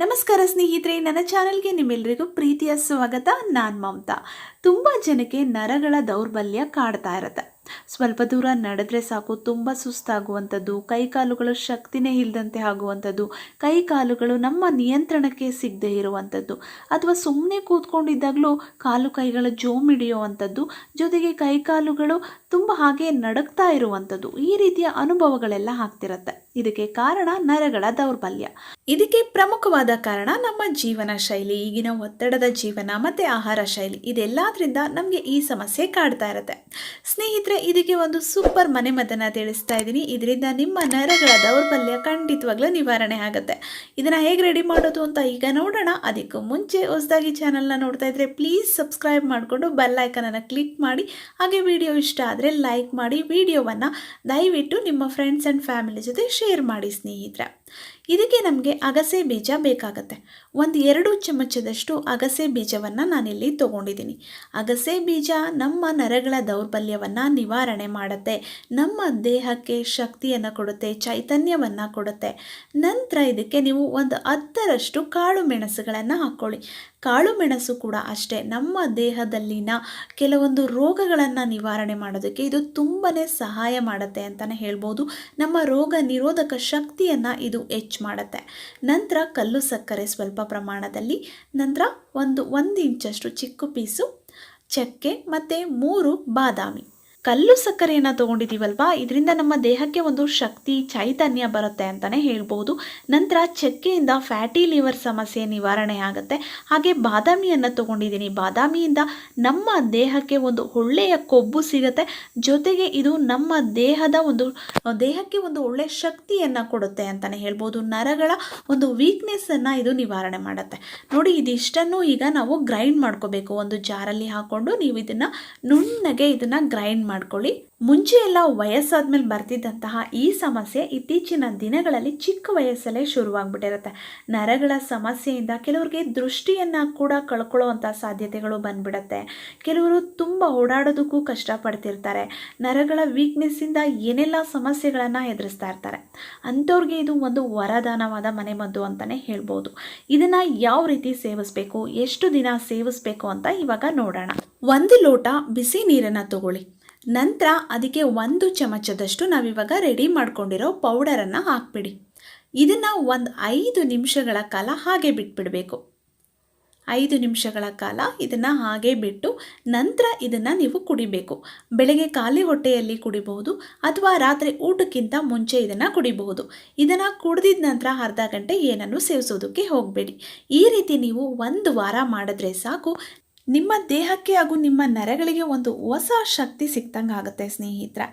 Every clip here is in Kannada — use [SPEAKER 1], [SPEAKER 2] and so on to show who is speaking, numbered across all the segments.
[SPEAKER 1] ನಮಸ್ಕಾರ ಸ್ನೇಹಿತರೆ, ನನ್ನ ಚಾನಲ್ಗೆ ನಿಮ್ಮೆಲ್ಲರಿಗೂ ಪ್ರೀತಿಯ ಸ್ವಾಗತ. ನಾನು ಮಮತಾ. ತುಂಬ ಜನಕ್ಕೆ ನರಗಳ ದೌರ್ಬಲ್ಯ ಕಾಡ್ತಾ ಇರುತ್ತೆ. ಸ್ವಲ್ಪ ದೂರ ನಡೆದ್ರೆ ಸಾಕು, ತುಂಬ ಸುಸ್ತಾಗುವಂಥದ್ದು ಕೈಕಾಲುಗಳು ಶಕ್ತಿನೇ ಇಲ್ಲದಂತೆ ಆಗುವಂಥದ್ದು ಕೈಕಾಲುಗಳು ನಮ್ಮ ನಿಯಂತ್ರಣಕ್ಕೆ ಸಿಗದೆ ಇರುವಂಥದ್ದು. ಅಥವಾ ಸುಮ್ಮನೆ ಕೂತ್ಕೊಂಡಿದ್ದಾಗಲೂ ಕಾಲು ಕೈಗಳ ಜೋಮ್ ಹಿಡಿಯುವಂಥದ್ದು, ಜೊತೆಗೆ ಕೈಕಾಲುಗಳು ತುಂಬ ಹಾಗೆ ನಡಕ್ತಾ ಇರುವಂಥದ್ದು. ಈ ರೀತಿಯ ಅನುಭವಗಳೆಲ್ಲ ಆಗ್ತಿರತ್ತೆ. ಇದಕ್ಕೆ ಕಾರಣ ನರಗಳ ದೌರ್ಬಲ್ಯ. ಇದಕ್ಕೆ ಪ್ರಮುಖವಾದ ಕಾರಣ ನಮ್ಮ ಜೀವನ ಶೈಲಿ, ಈಗಿನ ಒತ್ತಡದ ಜೀವನ ಮತ್ತು ಆಹಾರ ಶೈಲಿ. ಇದೆಲ್ಲದರಿಂದ ನಮಗೆ ಈ ಸಮಸ್ಯೆ ಕಾಡ್ತಾ ಇರುತ್ತೆ. ಸ್ನೇಹಿತರೆ ಇದಕ್ಕೆ ಒಂದು ಸೂಪರ್ ಮನೆ ಮದ್ದನ್ನು ತಿಳಿಸ್ತಾ ಇದ್ದೀನಿ. ಇದರಿಂದ ನಿಮ್ಮ ನರಗಳ ದೌರ್ಬಲ್ಯ ಖಂಡಿತವಾಗ್ಲೂ ನಿವಾರಣೆ ಆಗುತ್ತೆ. ಇದನ್ನು ಹೇಗೆ ರೆಡಿ ಮಾಡೋದು ಅಂತ ಈಗ ನೋಡೋಣ. ಅದಕ್ಕೂ ಮುಂಚೆ ಹೊಸದಾಗಿ ಚಾನಲ್ನ ನೋಡ್ತಾ ಇದ್ರೆ ಪ್ಲೀಸ್ ಸಬ್ಸ್ಕ್ರೈಬ್ ಮಾಡಿಕೊಂಡು ಬೆಲ್ಲೈಕನನ್ನು ಕ್ಲಿಕ್ ಮಾಡಿ. ಹಾಗೆ ವಿಡಿಯೋ ಇಷ್ಟ ಆದರೆ ಲೈಕ್ ಮಾಡಿ. ವಿಡಿಯೋವನ್ನು ದಯವಿಟ್ಟು ನಿಮ್ಮ ಫ್ರೆಂಡ್ಸ್ ಆ್ಯಂಡ್ ಫ್ಯಾಮಿಲಿ ಜೊತೆ ಶೇರ್ ಮಾಡಿ ಸ್ನೇಹಿತರೆ. ಇದಕ್ಕೆ ನಮಗೆ ಅಗಸೆ ಬೀಜ ಬೇಕಾಗತ್ತೆ. ಒಂದು ಎರಡು ಚಮಚದಷ್ಟು ಅಗಸೆ ಬೀಜವನ್ನು ನಾನಿಲ್ಲಿ ತೊಗೊಂಡಿದ್ದೀನಿ. ಅಗಸೆ ಬೀಜ ನಮ್ಮ ನರಗಳ ದೌರ್ಬಲ್ಯವನ್ನು ನಿವಾರಣೆ ಮಾಡುತ್ತೆ. ನಮ್ಮ ದೇಹಕ್ಕೆ ಶಕ್ತಿಯನ್ನು ಕೊಡುತ್ತೆ, ಚೈತನ್ಯವನ್ನು ಕೊಡುತ್ತೆ. ನಂತರ ಇದಕ್ಕೆ ನೀವು ಒಂದು ಹತ್ತರಷ್ಟು ಕಾಳು ಮೆಣಸುಗಳನ್ನು ಹಾಕ್ಕೊಳ್ಳಿ. ಕಾಳು ಮೆಣಸು ಕೂಡ ಅಷ್ಟೇ ನಮ್ಮ ದೇಹದಲ್ಲಿನ ಕೆಲವೊಂದು ರೋಗಗಳನ್ನು ನಿವಾರಣೆ ಮಾಡೋದಕ್ಕೆ ಇದು ತುಂಬಾ ಸಹಾಯ ಮಾಡುತ್ತೆ ಅಂತಲೇ ಹೇಳ್ಬೋದು. ನಮ್ಮ ರೋಗ ನಿರೋಧಕ ಶಕ್ತಿಯನ್ನು ಇದು ಹೆಚ್ಚು ಮಾಡುತ್ತೆ. ನಂತರ ಕಲ್ಲು ಸಕ್ಕರೆ ಸ್ವಲ್ಪ ಪ್ರಮಾಣದಲ್ಲಿ, ನಂತರ ಒಂದು ಒಂದು ಇಂಚಷ್ಟು ಚಿಕ್ಕ ಪೀಸು, ಚಕ್ಕೆ ಮತ್ತು ಮೂರು ಬಾದಾಮಿ. ಕಲ್ಲು ಸಕ್ಕರೆಯನ್ನು ತೊಗೊಂಡಿದ್ದೀವಲ್ವಾ ಇದರಿಂದ ನಮ್ಮ ದೇಹಕ್ಕೆ ಒಂದು ಶಕ್ತಿ, ಚೈತನ್ಯ ಬರುತ್ತೆ ಅಂತಲೇ ಹೇಳ್ಬೋದು. ನಂತರ ಚಕ್ಕೆಯಿಂದ ಫ್ಯಾಟಿ ಲಿವರ್ ಸಮಸ್ಯೆ ನಿವಾರಣೆ ಆಗುತ್ತೆ. ಹಾಗೆ ಬಾದಾಮಿಯನ್ನು ತಗೊಂಡಿದ್ದೀನಿ. ಬಾದಾಮಿಯಿಂದ ನಮ್ಮ ದೇಹಕ್ಕೆ ಒಂದು ಒಳ್ಳೆಯ ಕೊಬ್ಬು ಸಿಗುತ್ತೆ. ಜೊತೆಗೆ ಇದು ನಮ್ಮ ದೇಹದ ಒಂದು, ದೇಹಕ್ಕೆ ಒಂದು ಒಳ್ಳೆಯ ಶಕ್ತಿಯನ್ನು ಕೊಡುತ್ತೆ ಅಂತಲೇ ಹೇಳ್ಬೋದು. ನರಗಳ ಒಂದು ವೀಕ್ನೆಸ್ಸನ್ನು ಇದು ನಿವಾರಣೆ ಮಾಡುತ್ತೆ. ನೋಡಿ, ಇದಿಷ್ಟನ್ನು ಈಗ ನಾವು ಗ್ರೈಂಡ್ ಮಾಡ್ಕೋಬೇಕು. ಒಂದು ಜಾರಲ್ಲಿ ಹಾಕ್ಕೊಂಡು ನೀವು ಇದನ್ನು ನುಣ್ಣಗೆ ಇದನ್ನು ಗ್ರೈಂಡ್ ಮಾಡ್ಕೊಳ್ಳಿ. ಮುಂಚೆ ಎಲ್ಲ ವಯಸ್ಸಾದ್ಮೇಲೆ ಬರ್ತಿದ್ದಂತಹ ಈ ಸಮಸ್ಯೆ ಇತ್ತೀಚಿನ ದಿನಗಳಲ್ಲಿ ಚಿಕ್ಕ ವಯಸ್ಸಲ್ಲೇ ಶುರುವಾಗ್ಬಿಟ್ಟಿರುತ್ತೆ. ನರಗಳ ಸಮಸ್ಯೆಯಿಂದ ಕೆಲವರಿಗೆ ದೃಷ್ಟಿಯನ್ನು ಕೂಡ ಕಳ್ಕೊಳ್ಳೋವಂಥ ಸಾಧ್ಯತೆಗಳು ಬಂದ್ಬಿಡುತ್ತೆ. ಕೆಲವರು ತುಂಬ ಓಡಾಡೋದಕ್ಕೂ ಕಷ್ಟಪಡ್ತಿರ್ತಾರೆ. ನರಗಳ ವೀಕ್ನೆಸ್ಸಿಂದ ಏನೆಲ್ಲ ಸಮಸ್ಯೆಗಳನ್ನು ಎದುರಿಸ್ತಾ ಇರ್ತಾರೆ. ಅಂಥವ್ರಿಗೆ ಇದು ಒಂದು ವರದಾನವಾದ ಮನೆಮದ್ದು ಅಂತಲೇ ಹೇಳ್ಬೋದು. ಇದನ್ನು ಯಾವ ರೀತಿ ಸೇವಿಸಬೇಕು, ಎಷ್ಟು ದಿನ ಸೇವಿಸಬೇಕು ಅಂತ ಇವಾಗ ನೋಡೋಣ. ಒಂದು ಲೋಟ ಬಿಸಿ ನೀರನ್ನು ತಗೊಳ್ಳಿ. ನಂತರ ಅದಕ್ಕೆ ಒಂದು ಚಮಚದಷ್ಟು ನಾವಿವಾಗ ರೆಡಿ ಮಾಡ್ಕೊಂಡಿರೋ ಪೌಡರನ್ನು ಹಾಕ್ಬಿಡಿ. ಇದನ್ನು ಒಂದು ಐದು ನಿಮಿಷಗಳ ಕಾಲ ಹಾಗೆ ಬಿಟ್ಬಿಡಬೇಕು. ಐದು ನಿಮಿಷಗಳ ಕಾಲ ಇದನ್ನು ಹಾಗೆ ಬಿಟ್ಟು ನಂತರ ಇದನ್ನು ನೀವು ಕುಡಿಬೇಕು. ಬೆಳಗ್ಗೆ ಖಾಲಿ ಹೊಟ್ಟೆಯಲ್ಲಿ ಕುಡಿಬಹುದು ಅಥವಾ ರಾತ್ರಿ ಊಟಕ್ಕಿಂತ ಮುಂಚೆ ಇದನ್ನು ಕುಡಿಬಹುದು. ಇದನ್ನು ಕುಡಿದಿದ ನಂತರ ಅರ್ಧ ಗಂಟೆ ಏನನ್ನು ಸೇವಿಸೋದಕ್ಕೆ ಹೋಗಬೇಡಿ. ಈ ರೀತಿ ನೀವು ಒಂದು ವಾರ ಮಾಡಿದ್ರೆ ಸಾಕು. ನಿಮ್ಮ ದೇಹಕ್ಕೆ ಹಾಗೂ ನಿಮ್ಮ ನರಗಳಿಗೆ ಒಂದು ಹೊಸ ಶಕ್ತಿ ಸಿಕ್ತಂಗೆ ಆಗುತ್ತೆ ಸ್ನೇಹಿತರೆ.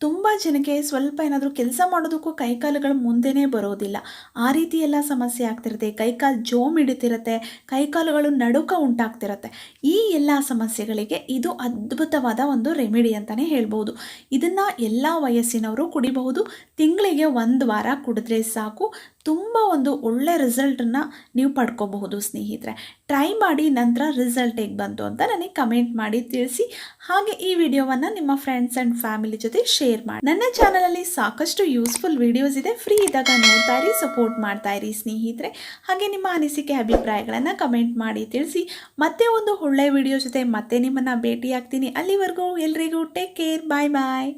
[SPEAKER 1] ತುಂಬ ಜನಕ್ಕೆ ಸ್ವಲ್ಪ ಏನಾದರೂ ಕೆಲಸ ಮಾಡೋದಕ್ಕೂ ಕೈಕಾಲುಗಳು ಮುಂದೆನೇ ಬರೋದಿಲ್ಲ. ಆ ರೀತಿ ಎಲ್ಲ ಸಮಸ್ಯೆ ಆಗ್ತಿರುತ್ತೆ. ಕೈಕಾಲು ಜೋಮ್ ಹಿಡಿತಿರುತ್ತೆ, ಕೈಕಾಲುಗಳು ನಡುಕ ಉಂಟಾಗ್ತಿರುತ್ತೆ. ಈ ಎಲ್ಲ ಸಮಸ್ಯೆಗಳಿಗೆ ಇದು ಅದ್ಭುತವಾದ ಒಂದು ರೆಮಿಡಿ ಅಂತಲೇ ಹೇಳ್ಬೋದು. ಇದನ್ನು ಎಲ್ಲ ವಯಸ್ಸಿನವರು ಕುಡಿಬಹುದು. ತಿಂಗಳಿಗೆ ಒಂದು ವಾರ ಕುಡಿದ್ರೆ ಸಾಕು. ತುಂಬ ಒಂದು ಒಳ್ಳೆ ರಿಸಲ್ಟನ್ನು ನೀವು ಪಡ್ಕೋಬಹುದು ಸ್ನೇಹಿತರೆ. ಟ್ರೈ ಮಾಡಿ ನಂತರ ರಿಸಲ್ಟ್ ಹೇಗೆ ಬಂತು ಅಂತ ನನಗೆ ಕಮೆಂಟ್ ಮಾಡಿ ತಿಳಿಸಿ. ಹಾಗೆ ಈ ವಿಡಿಯೋವನ್ನು ನಿಮ್ಮ ಫ್ರೆಂಡ್ಸ್ ಆ್ಯಂಡ್ ಫ್ಯಾಮಿಲಿ ಜೊತೆ ಶೇರ್ ಮಾಡಿ. ನನ್ನ ಚಾನಲಲ್ಲಿ ಸಾಕಷ್ಟು ಯೂಸ್ಫುಲ್ ವಿಡಿಯೋಸ್ ಇದೆ. ಫ್ರೀ ಇದ್ದಾಗ ನೋಡ್ತಾ ಇರಿ ಸಪೋರ್ಟ್ ಮಾಡ್ತಾ ಇರಿ ಸ್ನೇಹಿತರೆ. ಹಾಗೆ ನಿಮ್ಮ ಅನಿಸಿಕೆ, ಅಭಿಪ್ರಾಯಗಳನ್ನು ಕಮೆಂಟ್ ಮಾಡಿ ತಿಳಿಸಿ. ಮತ್ತೆ ಒಂದು ಒಳ್ಳೆಯ ವಿಡಿಯೋ ಜೊತೆ ಮತ್ತೆ ನಿಮ್ಮನ್ನು ಭೇಟಿಯಾಗ್ತೀನಿ. ಅಲ್ಲಿವರೆಗೂ ಎಲ್ರಿಗೂ ಟೇಕ್ ಕೇರ್ ಬಾಯ್ ಬಾಯ್